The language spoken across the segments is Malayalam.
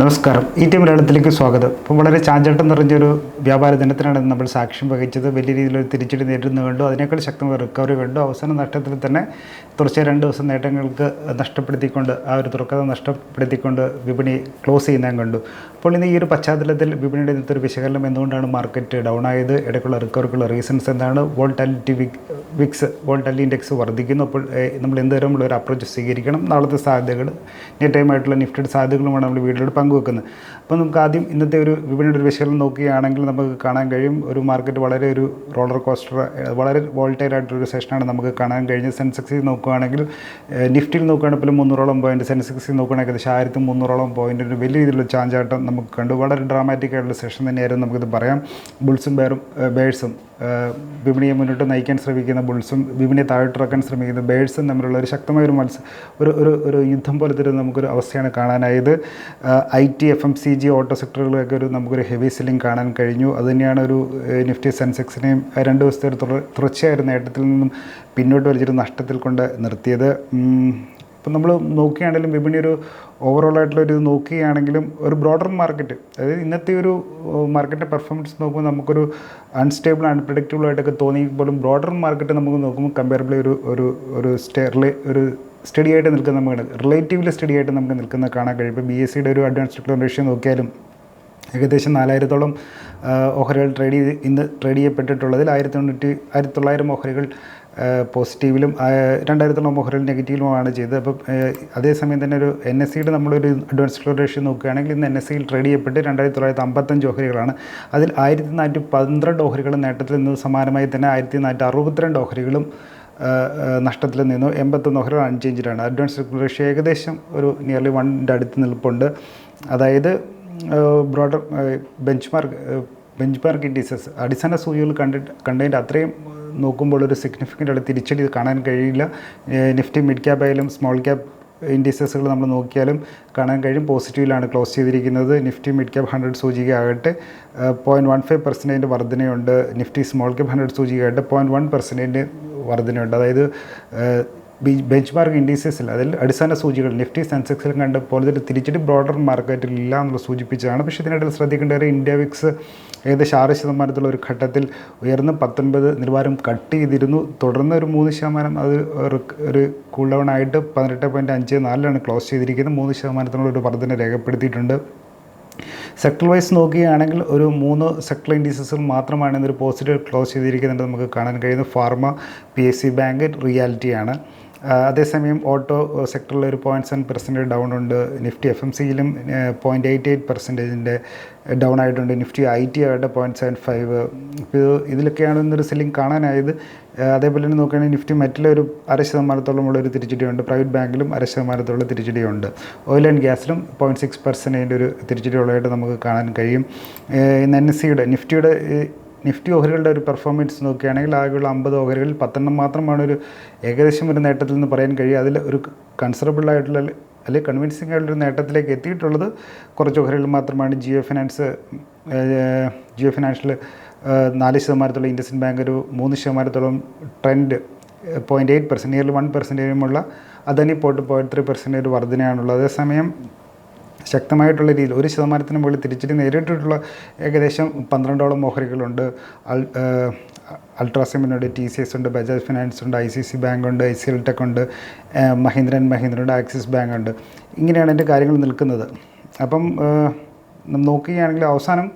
നമസ്കാരം. ഈ ടി മലയാളത്തിലേക്ക് സ്വാഗതം. ഇപ്പം വളരെ ചാഞ്ചാട്ടം നിറഞ്ഞൊരു വ്യാപാര ദിനത്തിനാണ് നമ്മൾ സാക്ഷ്യം വഹിച്ചത്. വലിയ രീതിയിലൊരു തിരിച്ചടി നേരിടുന്നു കണ്ടു. അതിനേക്കാൾ ശക്തമായ റിക്കവറി കണ്ടു. അവസാന നഷ്ടത്തിൽ തന്നെ തുടർച്ചയായ രണ്ട് ദിവസം നേട്ടങ്ങൾക്ക് നഷ്ടപ്പെടുത്തിക്കൊണ്ട് ആ ഒരു തുറക്കഥ നഷ്ടപ്പെടുത്തിക്കൊണ്ട് വിപണി ക്ലോസ് ചെയ്യുന്നതും കണ്ടു. അപ്പോൾ ഇന്ന് ഈ ഒരു പശ്ചാത്തലത്തിൽ വിപണിയുടെ ഇന്നത്തെ ഒരു വിശകലനം എന്തുകൊണ്ടാണ് മാർക്കറ്റ് ഡൗൺ ആയത്? ഇടയ്ക്കുള്ള റിക്കവർക്കുള്ള റീസൺസ് എന്താണ്? വോൾട്ടാലിറ്റി വിക്സ് വോൾട്ടാലിറ്റി ഇൻഡെക്സ് വർദ്ധിക്കുന്നു. അപ്പോൾ നമ്മൾ എന്തുതരമുള്ള ഒരു അപ്രോച്ച് സ്വീകരിക്കണം? നാളത്തെ സാധ്യതകൾ നെറ്റ് ടൈം ആയിട്ടുള്ള നിഫ്റ്റിയുടെ സാധ്യതകളുമാണ് നമ്മൾ വീഡിയോയിൽ പങ്കുവെക്കുന്നത്. അപ്പോൾ നമുക്ക് ആദ്യം ഇന്നത്തെ ഒരു വിപണിയുടെ ഒരു വിശകലനം നോക്കുകയാണെങ്കിൽ നമുക്ക് കാണാൻ കഴിയും. ഒരു മാർക്കറ്റ് വളരെ ഒരു റോളർ കോസ്റ്റർ വളരെ വോൾട്ടൈൽ ആയിട്ടൊരു സെഷനാണ് നമുക്ക് കാണാൻ കഴിഞ്ഞത്. സെൻസെക്സിൽ നോക്കുകയാണെങ്കിൽ നിഫ്റ്റിയിൽ നോക്കുകയാണെങ്കിൽ പോലും മുന്നൂറോളം പോയിന്റ് സെൻസെക്സിൽ നോക്കുകയാണെങ്കിൽ ഏകദേശം ആയിരത്തി മുന്നൂറോളം പോയിന്റ് ഒരു വലിയ രീതിയിലുള്ള ചാഞ്ചാട്ടം നമുക്ക് കണ്ടു. വളരെ ഡ്രാമാറ്റിക് ആയിട്ടുള്ള സെഷൻ തന്നെയായിരുന്നു നമുക്കിത് പറയാം. ബുൾസും ബേറും ബേഴ്സും വിപണിയെ മുന്നോട്ട് നയിക്കാൻ ശ്രമിക്കുന്ന ബുൾസും വിപണിയെ താഴ്ത്തിറക്കാൻ ശ്രമിക്കുന്ന ബേഴ്സും തമ്മിലുള്ള ഒരു ശക്തമായ ഒരു മത്സ ഒരു ഒരു ഒരു യുദ്ധം പോലെ ഒരു നമുക്കൊരു അവസ്ഥയാണ് കാണാനായത്. I T F M C G auto സെക്ടറുകളൊക്കെ ഒരു നമുക്കൊരു ഹെവി സെല്ലിംഗ് കാണാൻ കഴിഞ്ഞു. അതുതന്നെയാണ് ഒരു നിഫ്റ്റി സെൻസെക്സിനെയും രണ്ട് ദിവസത്തെ ഒരു തുടർ- തുടർച്ചയായ നേട്ടത്തിൽ നിന്നും പിന്നോട്ട് വലിച്ചൊരു നഷ്ടത്തിൽ കൊണ്ട് നിർത്തിയത്. ഇപ്പം നമ്മൾ നോക്കുകയാണെങ്കിലും വിപണി ഒരു ഓവറോൾ ആയിട്ടുള്ള ഒരു നോക്കുകയാണെങ്കിലും ഒരു ബ്രോഡർ മാർക്കറ്റ് അതായത് ഇന്നത്തെ ഒരു മാർക്കറ്റിന്റെ പെർഫോമൻസ് നോക്കുമ്പോൾ നമുക്കൊരു അൺസ്റ്റേബിൾ അൺപ്രഡിക്റ്റബിൾ ആയിട്ടൊക്കെ തോന്നി പോലും ബ്രോഡർ മാർക്കറ്റ് നമുക്ക് നോക്കുമ്പോൾ കമ്പാരബിളി ഒരു ഒരു ഒരു സ്റ്റേർലി ഒരു സ്റ്റഡി ആയിട്ട് നിൽക്കുന്ന നമുക്ക് റിലേറ്റീവ്ലി സ്റ്റഡി ആയിട്ട് നമുക്ക് നിൽക്കുന്ന കാണാൻ കഴിയും. ഇപ്പോൾ ബി എസ് സിയുടെ ഒരു അഡ്വാൻസ് ഡിക്ലർ റേഷ്യോ നോക്കിയാലും ഏകദേശം നാലായിരത്തോളം ഓഹരികൾ ട്രേഡ് ചെയ്ത് ഇന്ന് ട്രേഡ് ചെയ്യപ്പെട്ടിട്ടുള്ളതിൽ ആയിരത്തി തൊണ്ണൂറ്റി ആയിരത്തി തൊള്ളായിരം ഓഹരികൾ പോസിറ്റീവിലും രണ്ടായിരത്തോളം മൊഹറിൽ നെഗറ്റീവിലുമാണ് ചെയ്തത്. അപ്പോൾ അതേസമയം തന്നെ ഒരു എൻ എസ് സിയുടെ നമ്മളൊരു അഡ്വാൻസ് എക്സ്പ്ലോറേഷൻ നോക്കുകയാണെങ്കിൽ ഇന്ന് എൻ എസ് സിയിൽ ട്രേഡ് ചെയ്യപ്പെട്ട് രണ്ടായിരത്തി തൊള്ളായിരത്തി അമ്പത്തഞ്ച് ഓഹരികളാണ്. അതിൽ ആയിരത്തി നാനൂറ്റി പന്ത്രണ്ട് ഓഹരികൾ നേട്ടത്തിൽ നിന്ന് സമാനമായി തന്നെ ആയിരത്തി നാനൂറ്റി അറുപത്തിരണ്ട് ഓഹരികളും നഷ്ടത്തിൽ നിന്നു. എൺപത്തൊന്ന് ഓഹരികൾ അൺചേഞ്ചിലാണ് അഡ്വാൻസ് റേഷ്യോ ഏകദേശം ഒരു നിയർലി വണ്ണിന്റെ അടുത്ത് നിൽപ്പുണ്ട്. അതായത് broader benchmark benchmark indices അടിസ്ഥാന സൂചികൾ കണ്ടിട്ട് കണ്ടതിന്റെ അത്രയും നോക്കുമ്പോൾ ഒരു സിഗ്നിഫിക്കന്റ് ആയിട്ട് തിരിച്ചടി കാണാൻ കഴിയില്ല. നിഫ്റ്റി മിഡ് ക്യാപ്പ് ആയാലും സ്മോൾ ക്യാപ്പ് ഇൻഡീസസുകൾ നമ്മൾ നോക്കിയാലും കാണാൻ കഴിയും. പോസിറ്റീവിലാണ് ക്ലോസ് ചെയ്തിരിക്കുന്നത്. നിഫ്റ്റി മിഡ് ക്യാപ്പ് ഹൺഡ്രഡ് സൂചിക ആകട്ടെ പോയിന്റ് വൺ ഫൈവ് പെർസെന്റേജ് വർധനയുണ്ട്. നിഫ്റ്റി സ്മോൾ ക്യാപ്പ് ഹൺഡ്രഡ് സൂചിക ആകട്ടെ പോയിന്റ് വൺ പെർസെന്റേജ് വർധനയുണ്ട്. അതായത് ബെഞ്ച് മാർക്ക് ഇൻഡീസസിൽ അതിൽ അടിസ്ഥാന സൂചികൾ നിഫ്റ്റി സെൻസെക്സിലും കണ്ട പോലെ തിരിച്ചിട്ട് ബ്രോഡർ മാർക്കറ്റിൽ ഇല്ല എന്നുള്ള സൂചിപ്പിച്ചതാണ്. പക്ഷേ ഇതിനിടയിൽ ശ്രദ്ധിക്കേണ്ട ഒരു ഇന്ത്യ വിക്സ് ഏകദേശം ആറ് ശതമാനത്തുള്ള ഒരു ഘട്ടത്തിൽ ഉയർന്ന് പത്തൊൻപത് നിലവാരം കട്ട് ചെയ്തിരുന്നു. തുടർന്ന് ഒരു മൂന്ന് ശതമാനം അത് ഒരു കൂൾ ഡൗൺ ആയിട്ട് പതിനെട്ട് പോയിന്റ് അഞ്ച് നാലിലാണ് ക്ലോസ് ചെയ്തിരിക്കുന്നത്. മൂന്ന് ശതമാനത്തിനുള്ള ഒരു വർധന രേഖപ്പെടുത്തിയിട്ടുണ്ട്. സെക്ടർ വൈസ് നോക്കുകയാണെങ്കിൽ ഒരു മൂന്ന് സെക്ടർ ഇൻഡീസസിൽ മാത്രമാണ് ഇന്നൊരു പോസിറ്റീവ് ക്ലോസ് ചെയ്തിരിക്കുന്നത് നമുക്ക് കാണാൻ കഴിയുന്നത്. Pharma P S C bank റിയാലിറ്റിയാണ് അതേസമയം ഓട്ടോ സെക്ടറിൽ ഒരു പോയിന്റ് സെവൻ പെർസെന്റേജ് ഡൗൺ ഉണ്ട്. നിഫ്റ്റി എഫ് എം സിയിലും പോയിന്റ് എയ്റ്റ് എയ്റ്റ് പെർസെന്റേജിന്റെ ഡൗൺ ആയിട്ടുണ്ട്. നിഫ്റ്റി ഐ ടി ആയിട്ട് പോയിന്റ് സെവൻ ഫൈവ് ഇപ്പോൾ ഇതിലൊക്കെയാണ് ഇന്നൊരു സെല്ലിംഗ് കാണാനായത്. അതേപോലെ തന്നെ നോക്കുകയാണെങ്കിൽ നിഫ്റ്റി മെറ്റിലൊരു അര ശതമാനത്തോളം ഉള്ള ഒരു തിരിച്ചടിയുണ്ട്. പ്രൈവറ്റ് ബാങ്കിലും അര ശതമാനത്തോളം തിരിച്ചടിയുണ്ട്. ഓയിൽ ആൻഡ് ഗ്യാസിലും പോയിന്റ് സിക്സ് പെർസെന്റേജിന്റെ ഒരു തിരിച്ചടിയുള്ളതായിട്ട് നമുക്ക് കാണാൻ കഴിയും. എൻ എസ് സിയുടെ നിഫ്റ്റിയുടെ നിഫ്റ്റി ഓഹരികളുടെ ഒരു പെർഫോമൻസ് നോക്കുകയാണെങ്കിൽ ആകെയുള്ള അമ്പത് ഓഹരികളിൽ പത്തെണ്ണം മാത്രമാണ് ഒരു ഏകദേശം ഒരു നേട്ടത്തിൽ നിന്ന് പറയാൻ കഴിയുക. അതിൽ ഒരു കൺസിഡറബിൾ ആയിട്ടുള്ള അല്ലെങ്കിൽ കൺവിൻസിംഗ് ആയിട്ടുള്ളൊരു നേട്ടത്തിലേക്ക് എത്തിയിട്ടുള്ളത് കുറച്ച് ഓഹരികൾ മാത്രമാണ്. ജിയോ ഫിനാൻസ് ജിയോ ഫിനാൻഷ്യൽ നാല് ശതമാനത്തോളം ഇൻഡസിൻ ബാങ്ക് ഒരു മൂന്ന് ശതമാനത്തോളം trend point eight percent nearly one പെർസെന്റേജുമുള്ള Adani port point three percentage വർധനയാണുള്ളത്. അതേസമയം ശക്തമായിട്ടുള്ള രീതിയിൽ ഒരു ശതമാനത്തിന് മുകളിൽ തിരിച്ചടി നേരിട്ടിട്ടുള്ള ഏകദേശം പന്ത്രണ്ടോളം ഓഹരികളുണ്ട്. അൾ അൾട്രാസിമിനുണ്ട് ടി സി എസ് ഉണ്ട് ബജാജ് ഫിനാൻസ് ഉണ്ട് ഐ സി സി ബാങ്ക് ഉണ്ട് ഐ സി എൽ ടെക് ഉണ്ട് മഹീന്ദ്ര ആൻഡ് മഹീന്ദ്ര ഉണ്ട് ആക്സിസ് ബാങ്ക് ഉണ്ട്. ഇങ്ങനെയാണ് എന്റെ കാര്യങ്ങൾ നിൽക്കുന്നത്. അപ്പം നോക്കുകയാണെങ്കിൽ അവസാനം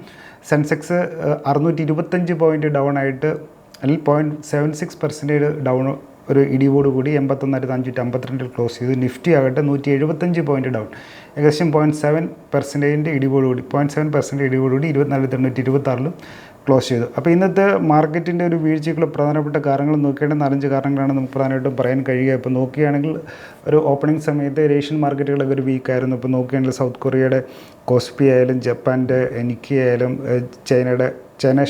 സെൻസെക്സ് അറുന്നൂറ്റി ഇരുപത്തഞ്ച് പോയിന്റ് ഡൗൺ ആയിട്ട് അല്ലെങ്കിൽ point seven six percentage down ഒരു ഇടിവോട് കൂടി എൺപത്തൊന്നായിരത്തി അഞ്ഞൂറ്റി അമ്പത്തിരണ്ടിൽ ക്ലോസ് ചെയ്തു. നിഫ്റ്റി ആകട്ടെ നൂറ്റി എഴുപത്തഞ്ച് പോയിന്റ് ഡൗൺ ഏകദേശം പോയിന്റ് സെവൻ പെർസെന്റേജിന്റെ ഇടിവോട് കൂടി പോയിന്റ് സെവൻ പെർസെന്റ് ഇടിവോട് കൂടി ഇരുപത്തിനാല് തൊണ്ണൂറ്റി ഇരുപത്താറിലും ക്ലോസ് ചെയ്തു. അപ്പോൾ ഇന്നത്തെ മാർക്കറ്റിന്റെ ഒരു വീഴ്ചയ്ക്കുള്ള പ്രധാനപ്പെട്ട കാരണങ്ങൾ നോക്കേണ്ട നാലഞ്ച് കാരണങ്ങളാണ് നമുക്ക് പ്രധാനമായിട്ടും പറയാൻ കഴിയുക. ഇപ്പോൾ നോക്കുകയാണെങ്കിൽ ഒരു ഓപ്പണിംഗ് സമയത്ത് ഏഷ്യൻ മാർക്കറ്റുകളൊക്കെ ഒരു വീക്കായിരുന്നു ഇപ്പോൾ നോക്കുകയാണെങ്കിൽ സൗത്ത് കൊറിയയുടെ കോസ്പി ആയാലും ജപ്പാന്റെ എനിക്കി ആയാലും ചൈനയുടെ ചൈന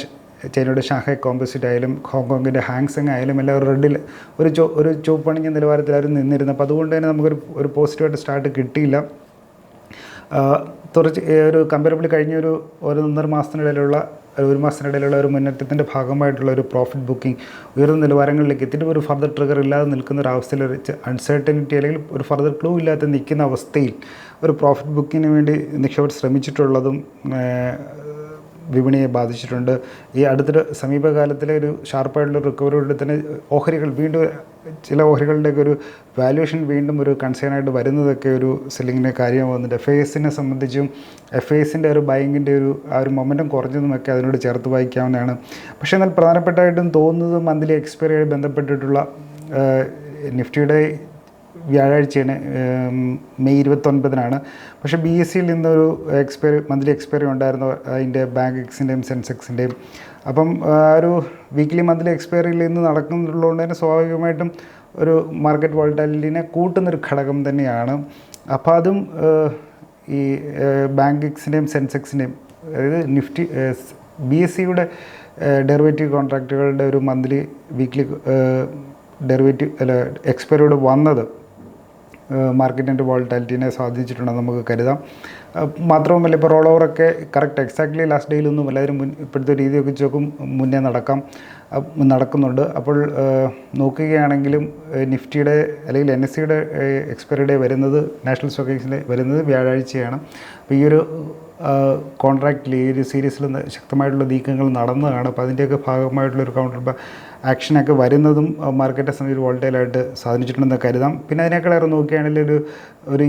ചൈനയുടെ ഷാങ്ഹായ് കോമ്പോസിറ്റ് ആയാലും ഹോങ്കോങ്ങിന്റെ ഹാങ്സങ് ആയാലും എല്ലാം ഒരു റെഡിൽ ഒരു ചോ ഒരു ചുവപ്പണിഞ്ഞ നിലവാരത്തിൽ അവർ നിന്നിരുന്നു അപ്പോൾ അതുകൊണ്ട് തന്നെ നമുക്കൊരു ഒരു പോസിറ്റീവായിട്ട് സ്റ്റാർട്ട് കിട്ടിയില്ല. തുറച്ച് ഒരു കമ്പാരബിളി കഴിഞ്ഞ ഒരു ഒരു ഒന്നര മാസത്തിനിടയിലുള്ള ഒരു മാസത്തിനിടയിലുള്ള ഒരു മുന്നേറ്റത്തിന്റെ ഭാഗമായിട്ടുള്ള ഒരു പ്രോഫിറ്റ് ബുക്കിംഗ് ഉയർന്ന നിലവാരങ്ങളിലേക്ക് എത്തിയിട്ട് ഒരു ഫർദർ ട്രിഗർ ഇല്ലാതെ നിൽക്കുന്ന ഒരു അവസ്ഥയിൽ ഒരു അൺസർട്ടനിറ്റി അല്ലെങ്കിൽ ഒരു ഫർദർ ക്ലൂ ഇല്ലാതെ നിൽക്കുന്ന അവസ്ഥയിൽ ഒരു പ്രോഫിറ്റ് ബുക്കിങ്ങിന് വേണ്ടി നിക്ഷേപം ശ്രമിച്ചിട്ടുള്ളതും വിപണിയെ ബാധിച്ചിട്ടുണ്ട്. ഈ അടുത്തൊരു സമീപകാലത്തിലെ ഒരു ഷാർപ്പായിട്ടുള്ള റിക്കവറിയുടെ തന്നെ ഓഹരികൾ വീണ്ടും ചില ഓഹരികളുടെയൊക്കെ ഒരു വാല്യുവേഷൻ വീണ്ടും ഒരു കൺസേൺ ആയിട്ട് വരുന്നതൊക്കെ ഒരു സെല്ലിങ്ങിന്റെ കാര്യമാകുന്നുണ്ട് എഫ് എസിനെ സംബന്ധിച്ചും എഫ് എസിന്റെ ഒരു ബൈങ്ങിന്റെ ഒരു ആ ഒരു മൊമെന്റം കുറഞ്ഞതുമൊക്കെ അതിനോട് ചേർത്ത് വായിക്കാവുന്നതാണ്. പക്ഷേ എന്നാൽ പ്രധാനപ്പെട്ടായിട്ടും തോന്നുന്നത് മന്ത്ലി എക്സ്പയറിയായി ബന്ധപ്പെട്ടിട്ടുള്ള നിഫ്റ്റിയുടെ വ്യാഴാഴ്ചയാണ് മെയ് ഇരുപത്തൊൻപതിനാണ്. പക്ഷെ ബി എസ് സിയിൽ നിന്നൊരു എക്സ്പയറി മന്ത്ലി എക്സ്പയറി ഉണ്ടായിരുന്നു അതിന്റെ ബാങ്ക് എക്സിന്റെയും സെൻസെക്സിന്റെയും അപ്പം ഒരു വീക്ക്ലി മന്ത്ലി എക്സ്പയറിയിൽ നിന്ന് നടക്കുന്നുള്ളതുകൊണ്ട് തന്നെ സ്വാഭാവികമായിട്ടും ഒരു മാർക്കറ്റ് വോൾട്ടാലിറ്റിനെ കൂട്ടുന്നൊരു ഘടകം തന്നെയാണ്. അപ്പോൾ അതും ഈ ബാങ്ക് എക്സിന്റെയും സെൻസെക്സിന്റെയും അതായത് നിഫ്റ്റി ബി എസ് സിയുടെ ഡെറിവേറ്റീവ് കോൺട്രാക്റ്റുകളുടെ ഒരു മന്ത്ലി വീക്ക്ലി ഡെറിവേറ്റീവ് അല്ല എക്സ്പയറിയോട് വന്നത് മാർക്കറ്റിന്റെ വോൾട്ടാലിറ്റീനെ സ്വാധീനിച്ചിട്ടുണ്ടെന്ന് നമുക്ക് കരുതാം. മാത്രവുമല്ല ഇപ്പോൾ റോൾ ഓവറൊക്കെ കറക്റ്റ് എക്സാക്ട്ലി ലാസ്റ്റ് ഡേയിലൊന്നും എല്ലാവരും മുൻ ഇപ്പോഴത്തെ രീതിയൊക്കെ ചോക്കും മുന്നേ നടക്കാം നടക്കുന്നുണ്ട്. അപ്പോൾ നോക്കുകയാണെങ്കിലും നിഫ്റ്റിയുടെ അല്ലെങ്കിൽ എൻ എസ് സിയുടെ എക്സ്പയറി ഡേ വരുന്നത് നാഷണൽ സ്റ്റോക്ക് എക്സ്ചേഞ്ചിൽ വരുന്നത് വ്യാഴാഴ്ചയാണ്. അപ്പോൾ ഈ ഒരു കോൺട്രാക്റ്റിൽ ഈ ഒരു സീരീസിൽ ശക്തമായിട്ടുള്ള നീക്കങ്ങൾ നടന്നതാണ്. അപ്പോൾ അതിന്റെയൊക്കെ ഭാഗമായിട്ടുള്ളൊരു കൗണ്ടർ ആക്ഷനൊക്കെ വരുന്നതും മാർക്കറ്റെ സംബന്ധിച്ച് വോൾട്ടേലായിട്ട് സാധിച്ചിട്ടുണ്ടെന്ന് കരുതാം. പിന്നെ അതിനേക്കാളേറെ നോക്കുകയാണെങ്കിൽ ഒരു ഒരു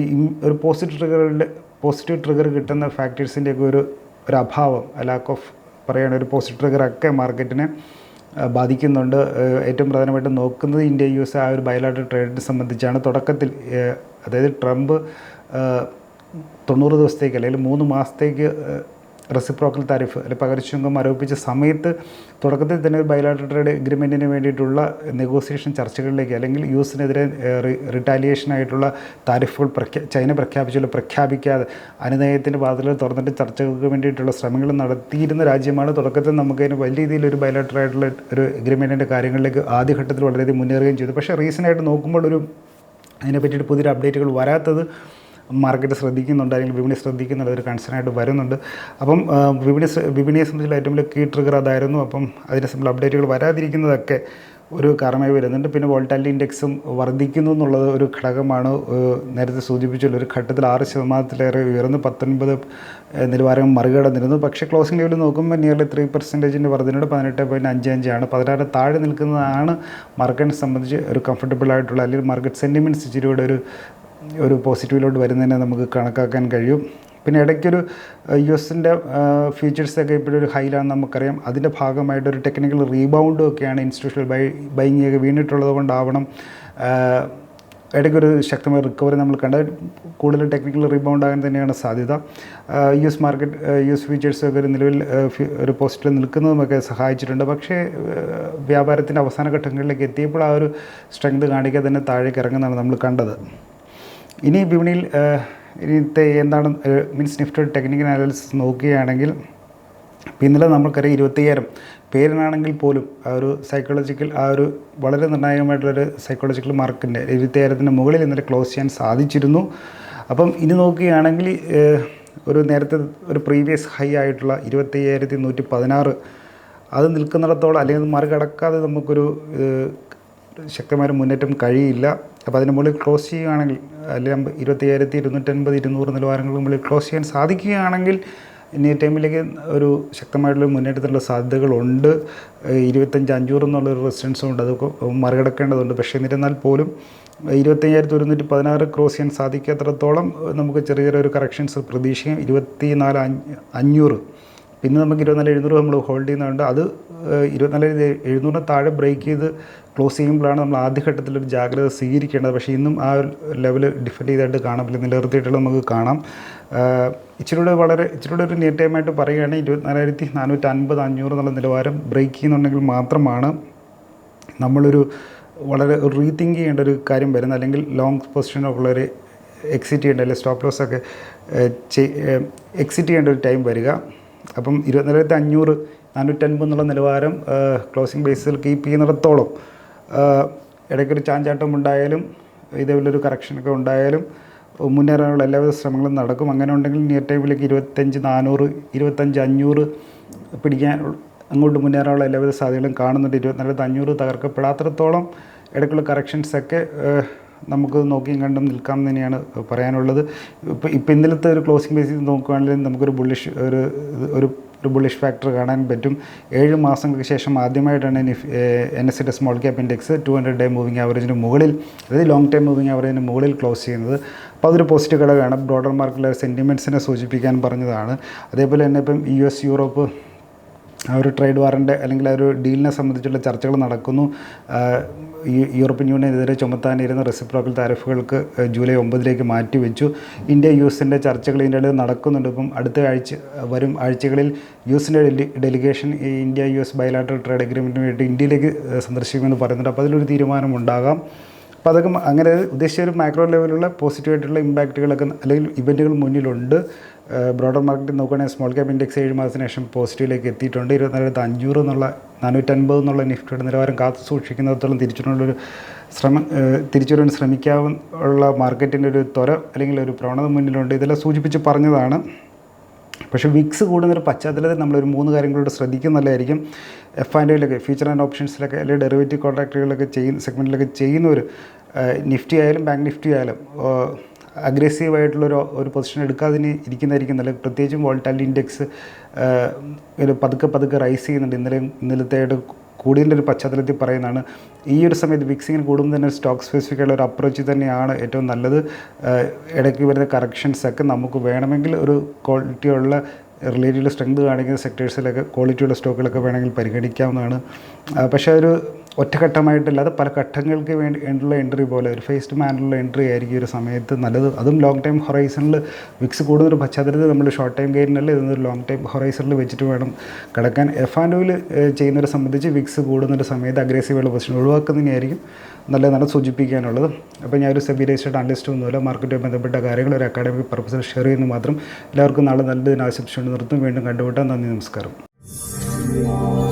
ഒരു പോസിറ്റീവ് ട്രിഗറുകളുടെ പോസിറ്റീവ് ട്രിഗർ കിട്ടുന്ന ഫാക്ടേഴ്സിന്റെയൊക്കെ ഒരു ഒരു അഭാവം ലാക്ക് ഓഫ് പറയുകയാണെങ്കിൽ ഒരു പോസിറ്റീവ് ട്രിഗറൊക്കെ മാർക്കറ്റിനെ ബാധിക്കുന്നുണ്ട്. ഏറ്റവും പ്രധാനമായിട്ടും നോക്കുന്നത് ഇന്ത്യ യു എസ് ആ ഒരു ബയലാട്ടർ ട്രേഡിനെ സംബന്ധിച്ചാണ്. തുടക്കത്തിൽ അതായത് ട്രംപ് തൊണ്ണൂറ് ദിവസത്തേക്ക് അല്ലെങ്കിൽ മൂന്ന് മാസത്തേക്ക് റെസിപ്രോക്കൽ താരിഫ് അല്ലെങ്കിൽ പകർച്ചുങ്കം ആരോപിച്ച സമയത്ത് തുടക്കത്തിൽ തന്നെ ബയലാട്ടർ ട്രേഡ് എഗ്രിമെന്റിന് വേണ്ടിയിട്ടുള്ള നെഗോസിയേഷൻ ചർച്ചകളിലേക്ക് അല്ലെങ്കിൽ യു എസിനെതിരെ റിട്ടാലിയേഷൻ ആയിട്ടുള്ള താരിഫുകൾ പ്രഖ്യാ ചൈന പ്രഖ്യാപിച്ചുള്ള പ്രഖ്യാപിക്കാതെ അനുനയത്തിന്റെ വാതിലുകൾ തുറന്നിട്ട് ചർച്ചകൾക്ക് വേണ്ടിയിട്ടുള്ള ശ്രമങ്ങൾ നടത്തിയിരുന്ന രാജ്യമാണ് തുടക്കത്തിൽ നമുക്കതിന് വലിയ രീതിയിൽ ഒരു ബയലാട്ടർ ആയിട്ടുള്ള ഒരു എഗ്രിമെന്റിന്റെ കാര്യങ്ങളിലേക്ക് ആദ്യഘട്ടത്തിൽ വളരെയധികം മുന്നേറുകയും ചെയ്തു. പക്ഷേ റീസെന്റായിട്ട് നോക്കുമ്പോൾ ഒരു അതിനെപ്പറ്റിയിട്ട് പുതിയൊരു അപ്ഡേറ്റുകൾ വരാത്തത് മാർക്കറ്റ് ശ്രദ്ധിക്കുന്നുണ്ട് അല്ലെങ്കിൽ വിപണി ശ്രദ്ധിക്കുന്നുണ്ട് ഒരു കൺസേൺ ആയിട്ട് വരുന്നുണ്ട്. അപ്പം വിപണി വിപണിയെ സംബന്ധിച്ചുള്ള ഏറ്റവും വലിയ കീ ട്രിഗർ അതായിരുന്നു. അപ്പം അതിനെ സംബന്ധിച്ച് അപ്ഡേറ്റുകൾ വരാതിരിക്കുന്നതൊക്കെ ഒരു കാരണമായി വരുന്നുണ്ട്. പിന്നെ വോൾട്ടാലിറ്റി ഇൻഡെക്സും വർദ്ധിക്കുന്നു എന്നുള്ളത് ഒരു ഘടകമാണ്. നേരത്തെ സൂചിപ്പിച്ചുള്ള ഒരു ഘട്ടത്തിൽ ആറ് ശതമാനത്തിലേറെ ഉയർന്ന് പത്തൊൻപത് നിലവാരം മറികടന്നിരുന്നു. പക്ഷേ ക്ലോസിംഗ് ലെവലിൽ നോക്കുമ്പോൾ നിയർലി ത്രീ പെർസെന്റേജിന്റെ വർധനയുടെ പതിനെട്ട് പോയിന്റ് അഞ്ച് അഞ്ചാണ് പതിനാറ് താഴെ നിൽക്കുന്നതാണ് മാർക്കറ്റിനെ സംബന്ധിച്ച് ഒരു കംഫർട്ടബിൾ ആയിട്ടുള്ള അല്ലെങ്കിൽ മാർക്കറ്റ് സെന്റിമെന്റ്സ് ഇച്ചിരിയുടെ ഒരു ഒരു പോസിറ്റീവിലോട്ട് വരുന്നതിനെ നമുക്ക് കണക്കാക്കാൻ കഴിയും. പിന്നെ ഇടയ്ക്കൊരു യു എസിന്റെ ഫ്യൂച്ചേഴ്സൊക്കെ ഇപ്പോഴൊരു ഹൈലാണെന്ന് നമുക്കറിയാം. അതിന്റെ ഭാഗമായിട്ട് ഒരു ടെക്നിക്കൽ റീബൗണ്ടും ഒക്കെയാണ് ഇൻസ്റ്റിറ്റ്യൂഷണൽ ബൈ ബൈങ് ഒക്കെ വീണിട്ടുള്ളത് കൊണ്ടാവണം. ഇടയ്ക്കൊരു ശക്തമായ റിക്കവറി നമ്മൾ കണ്ട കൂടുതൽ ടെക്നിക്കൽ റീബൗണ്ട് ആകാൻ തന്നെയാണ് സാധ്യത. U S market U S ഫ്യൂച്ചേഴ്സൊക്കെ ഒരു നിലവിൽ ഒരു പോസിറ്റീവ് നിൽക്കുന്നതുമൊക്കെ സഹായിച്ചിട്ടുണ്ട്. പക്ഷേ വ്യാപാരത്തിന്റെ അവസാന ഘട്ടങ്ങളിലേക്ക് എത്തിയപ്പോൾ ആ ഒരു സ്ട്രെങ്ത് കാണിക്കാതെ തന്നെ താഴേക്ക് ഇറങ്ങുന്നതാണ് നമ്മൾ കണ്ടത്. ഇനി വിപണിയിൽ ഇന്നത്തെ എന്താണ് മീൻസ് നിഫ്റ്റി ടെക്നിക്കൽ അനാലിസിസ് നോക്കുകയാണെങ്കിൽ ഇന്നലെ നമുക്കറിയാം ഇരുപത്തയ്യായിരം. പേരിനാണെങ്കിൽ പോലും ആ ഒരു സൈക്കോളജിക്കൽ ആ ഒരു വളരെ നിർണായകമായിട്ടുള്ളൊരു സൈക്കോളജിക്കൽ മാർക്കിന്റെ ഇരുപത്തയ്യായിരത്തിന്റെ മുകളിൽ ഇന്നലെ ക്ലോസ് ചെയ്യാൻ സാധിച്ചിരുന്നു. അപ്പം ഇനി നോക്കുകയാണെങ്കിൽ ഒരു നേരത്തെ ഒരു പ്രീവിയസ് ഹൈ ആയിട്ടുള്ള ഇരുപത്തയ്യായിരത്തി നൂറ്റി പതിനാറ്. അത് നിൽക്കുന്നിടത്തോളം അല്ലെങ്കിൽ മറികടക്കാതെ നമുക്കൊരു ശക്തമായ മുന്നേറ്റം കഴിയില്ല. അപ്പോൾ അതിന് മുകളിൽ ക്ലോസ് ചെയ്യുകയാണെങ്കിൽ അല്ലെങ്കിൽ ഇരുപത്തയ്യായിരത്തി ഇരുന്നൂറ്റൻപത് ഇരുന്നൂറ് നിലവാരങ്ങൾക്ക് മുകളിൽ ക്ലോസ് ചെയ്യാൻ സാധിക്കുകയാണെങ്കിൽ ഇനി ടൈമിലേക്ക് ഒരു ശക്തമായിട്ടുള്ള മുന്നേറ്റത്തിനുള്ള സാധ്യതകളുണ്ട്. ഇരുപത്തഞ്ച് അഞ്ഞൂറ് എന്നുള്ളൊരു റെസിസ്റ്റൻസും ഉണ്ട്. അത് മറികടക്കേണ്ടതുണ്ട്. പക്ഷേ എന്നിരുന്നാൽ പോലും ഇരുപത്തയ്യായിരത്തി ഒരുന്നൂറ്റി പതിനാറ് ക്രോസ് ചെയ്യാൻ സാധിക്കാത്തിടത്തോളം നമുക്ക് ചെറിയ ചെറിയൊരു കറക്ഷൻസ് പ്രതീക്ഷിക്കാം. ഇരുപത്തി നാല് അഞ്ഞൂറ്. പിന്നെ നമുക്ക് ഇരുപത്തിനാല് എഴുന്നൂറ് നമ്മൾ ഹോൾഡ് ചെയ്യുന്നുണ്ട്. അത് ഇരുപത്തിനാല് എഴുന്നൂറിന് താഴെ ബ്രേക്ക് ചെയ്ത് ക്ലോസ് ചെയ്യുമ്പോഴാണ് നമ്മൾ ആദ്യഘട്ടത്തിൽ ഒരു ജാഗ്രത സ്വീകരിക്കേണ്ടത്. പക്ഷേ ഇന്നും ആ ഒരു ലെവൽ ഡിഫെൻഡ് ചെയ്തായിട്ട് കാണാം പിന്നെ നിലനിർത്തിയിട്ടുള്ള നമുക്ക് കാണാം. ഇച്ചിരൂടെ വളരെ ഇച്ചിരൂടെ ഒരു നിയർ ടൈമായിട്ട് പറയുകയാണെങ്കിൽ ഇരുപത്തിനാലായിരത്തി നാനൂറ്റി അൻപത് അഞ്ഞൂറ് എന്നുള്ള നിലവാരം ബ്രേക്ക് ചെയ്യുന്നുണ്ടെങ്കിൽ മാത്രമാണ് നമ്മളൊരു വളരെ റീതിങ്ക് ചെയ്യേണ്ട ഒരു കാര്യം വരുന്നത്. അല്ലെങ്കിൽ ലോങ് പൊസിഷനൊക്കെ ഉള്ളവർ എക്സിറ്റ് ചെയ്യേണ്ട അല്ലെങ്കിൽ സ്റ്റോപ്പ് ലോസ് ഒക്കെ എക്സിറ്റ് ചെയ്യേണ്ട ഒരു ടൈം വരിക. അപ്പം ഇരുപത്തിനാലായിരത്തി അഞ്ഞൂറ് നാനൂറ്റൻപത് എന്നുള്ള നിലവാരം ക്ലോസിംഗ് ബേസിൽ കീപ്പ് ചെയ്യുന്നിടത്തോളം ഇടയ്ക്കൊരു ചാഞ്ചാട്ടം ഉണ്ടായാലും ഇതേപോലൊരു കറക്ഷനൊക്കെ ഉണ്ടായാലും മുന്നേറാനുള്ള എല്ലാവിധ ശ്രമങ്ങളും നടക്കും. അങ്ങനെ ഉണ്ടെങ്കിൽ നിയർ ടൈമിലേക്ക് ഇരുപത്തഞ്ച് നാനൂറ് ഇരുപത്തഞ്ച് അഞ്ഞൂറ് പിടിക്കാൻ അങ്ങോട്ട് മുന്നേറാനുള്ള എല്ലാവിധ സാധ്യതകളും കാണുന്നുണ്ട്. ഇരുപത്തിനായിരത്തി അഞ്ഞൂറ് തകർക്കപ്പെടാത്തിടത്തോളം ഇടയ്ക്കുള്ള കറക്ഷൻസൊക്കെ നമുക്ക് നോക്കിയും കണ്ടും നിൽക്കാം എന്ന് തന്നെയാണ് പറയാനുള്ളത്. ഇപ്പോൾ ഇപ്പോൾ ഇന്നലത്തെ ഒരു ക്ലോസിംഗ് ബേസിൽ നോക്കുകയാണെങ്കിൽ നമുക്കൊരു ബുള്ളിഷ് ഒരു ഒരു ഒരു ബുള്ളിഷ് ഫാക്ടർ കാണാൻ പറ്റും. ഏഴ് മാസങ്ങൾക്ക് ശേഷം ആദ്യമായിട്ടാണ് എൻ എസ് സിയുടെ small cap index two hundred day moving ആവറേജിന് മുകളിൽ അതായത് ലോങ് ടൈം മൂവിങ് ആവറേജിന് മുകളിൽ ക്ലോസ് ചെയ്യുന്നത്. അപ്പോൾ അതൊരു പോസിറ്റീവ് ഘടകമാണ്. ബ്രോഡർ മാർക്കറ്റിലെ സെന്റിമെന്റ്സിനെ സൂചിപ്പിക്കാൻ പറഞ്ഞതാണ്. അതേപോലെ തന്നെ ഇപ്പം യു എസ് യൂറോപ്പ് ആ ഒരു ട്രേഡ് വാറിന്റെ അല്ലെങ്കിൽ ആ ഒരു ഡീലിനെ സംബന്ധിച്ചുള്ള ചർച്ചകൾ നടക്കുന്നു. ഈ യൂറോപ്യൻ യൂണിയനെതിരെ ചുമത്താനിരുന്ന റെസിപ്രോക്കൽ താരിഫുകൾക്ക് ജൂലൈ ഒമ്പതിലേക്ക് മാറ്റിവെച്ചു ഇന്ത്യ യു എസിന്റെ ചർച്ചകൾ ഇതിന്റെ ഇടയിൽ നടക്കുന്നുണ്ട്. ഇപ്പം അടുത്ത ആഴ്ച വരും ആഴ്ചകളിൽ യു എസിന്റെ ഡെലി ഡെലിഗേഷൻ ഈ India U S bilateral trade അഗ്രിമെന്റിന് വേണ്ടി ഇന്ത്യയിലേക്ക് സന്ദർശിക്കുമെന്ന് പറയുന്നുണ്ട്. അപ്പോൾ അതിലൊരു തീരുമാനം ഉണ്ടാകാം അപ്പോൾ അതൊക്കെ അങ്ങനെ ഉദ്ദേശിച്ച ഒരു മാക്രോ ലെവലുള്ള പോസിറ്റീവായിട്ടുള്ള ഇമ്പാക്റ്റുകളൊക്കെ അല്ലെങ്കിൽ ഇവന്റുകൾ മുന്നിലുണ്ട്. ബ്രോഡർ മാർക്കറ്റിൽ നോക്കുകയാണെങ്കിൽ സ്മോൾ ക്യാപ് ഇൻഡെക്സ് ഏഴ് മാസത്തിന് ശേഷം പോസിറ്റീവിലേക്ക് എത്തിയിട്ടുണ്ട്. ഇരുപത്തിനാലായിരത്തി അഞ്ഞൂറ് എന്നുള്ള നാനൂറ്റൻപത് എന്നുള്ള നിഫ്റ്റിയുടെ നിലവാരം കാത്തു സൂക്ഷിക്കുന്നിടത്തോളം തിരിച്ചുകൊണ്ടുള്ളൊരു ശ്രമം ഏഹ്, തിരിച്ചുവരാൻ ശ്രമിക്കാവുന്ന മാർക്കറ്റിന്റെ ഒരു ത്വര അല്ലെങ്കിൽ ഒരു പ്രവണത മുന്നിലുണ്ട്. ഇതെല്ലാം സൂചിപ്പിച്ച് പറഞ്ഞതാണ്. പക്ഷേ വിക്സ് കൂടുന്നൊരു പശ്ചാത്തലത്തിൽ നമ്മളൊരു മൂന്ന് കാര്യങ്ങളോട് ശ്രദ്ധിക്കുന്നതായിരിക്കും എഫ് ആൻഡ് ഐയിലൊക്കെ ഫ്യൂച്ചർ ആൻഡ് ഓപ്ഷൻസിലൊക്കെ അല്ലെങ്കിൽ ഡെറിവേറ്റീവ് കോൺട്രാക്റ്റുകളിലൊക്കെ ചെയ്യുന്ന സെഗ്മെന്റിലൊക്കെ ചെയ്യുന്നവർ നിഫ്റ്റി ആയാലും ബാങ്ക് നിഫ്റ്റി ആയാലും അഗ്രസീവായിട്ടുള്ളൊരു ഒരു പൊസിഷൻ എടുക്കാതെ ഇരിക്കുന്നതായിരിക്കും നല്ല പ്രത്യേകിച്ചും വോൾട്ടാലിറ്റി ഇൻഡെക്സ് പതുക്കെ പതുക്കെ റൈസ് ചെയ്യുന്നുണ്ട്. ഇന്നലെ ഇന്നലത്തെയായിട്ട് കൂടിയതിന്റെ ഒരു പശ്ചാത്തലത്തിൽ പറയുന്നതാണ് ഈ ഒരു സമയത്ത് വിക്സിങ്ങിന് കൂടുമ്പോൾ തന്നെ സ്റ്റോക്ക് സ്പെസിഫിക് ആയിട്ടുള്ള ഒരു അപ്രോച്ച് തന്നെയാണ് ഏറ്റവും നല്ലത്. ഇടയ്ക്ക് വരുന്ന കറക്ഷൻസൊക്കെ നമുക്ക് വേണമെങ്കിൽ ഒരു ക്വാളിറ്റിയുള്ള റിലേറ്റീവ് സ്ട്രെങ്ത് കാണിക്കുന്ന സെക്ടേഴ്സിലൊക്കെ ക്വാളിറ്റിയുള്ള സ്റ്റോക്കുകളൊക്കെ വേണമെങ്കിൽ പരിഗണിക്കാവുന്നതാണ്. പക്ഷേ ഒരു ഒറ്റഘട്ടമായിട്ടല്ലാതെ പല ഘട്ടങ്ങൾക്ക് വേണ്ടി വേണ്ടിയുള്ള എൻട്രി പോലെ ഒരു ഫേസ്ഡ് മാനുള്ള എൻട്രി ആയിരിക്കും ഒരു സമയത്ത് നല്ലത്. അതും ലോങ് ടൈം ഹൊറൈസണിൽ വിക്സ് കൂടുതൽ പശ്ചാത്തലത്തിൽ നമ്മൾ ഷോർട്ട് ടൈം ഗെയിനല്ല ഇതൊരു ലോങ് ടൈം ഹൊറൈസണിൽ വെച്ചിട്ട് വേണം കിടക്കാൻ. എഫ് ആൻഡ് ഓയിൽ ചെയ്യുന്നവരെ സംബന്ധിച്ച് വിക്സ് കൂടുന്നൊരു സമയത്ത് അഗ്രസീവുള്ള പൊസിഷൻ ഒഴിവാക്കുന്നതിനായിരിക്കും നല്ലതാണ് സൂചിപ്പിക്കാനുള്ളത്. അപ്പോൾ ഞാൻ ഒരു സെബിലൈസ്ഡ് അനലിസ്റ്റ് ഒന്നുമില്ല മാർക്കറ്റുമായി ബന്ധപ്പെട്ട കാര്യങ്ങൾ ഒരു അക്കാഡമിക് പർപ്പസിൽ ഷെയർ ചെയ്യുന്നത് മാത്രം. എല്ലാവർക്കും നാളെ നല്ലതിന് ആശംസിച്ചുകൊണ്ട് നിർത്തും. വീണ്ടും കണ്ടുമുട്ടാം. നന്ദി നമസ്കാരം.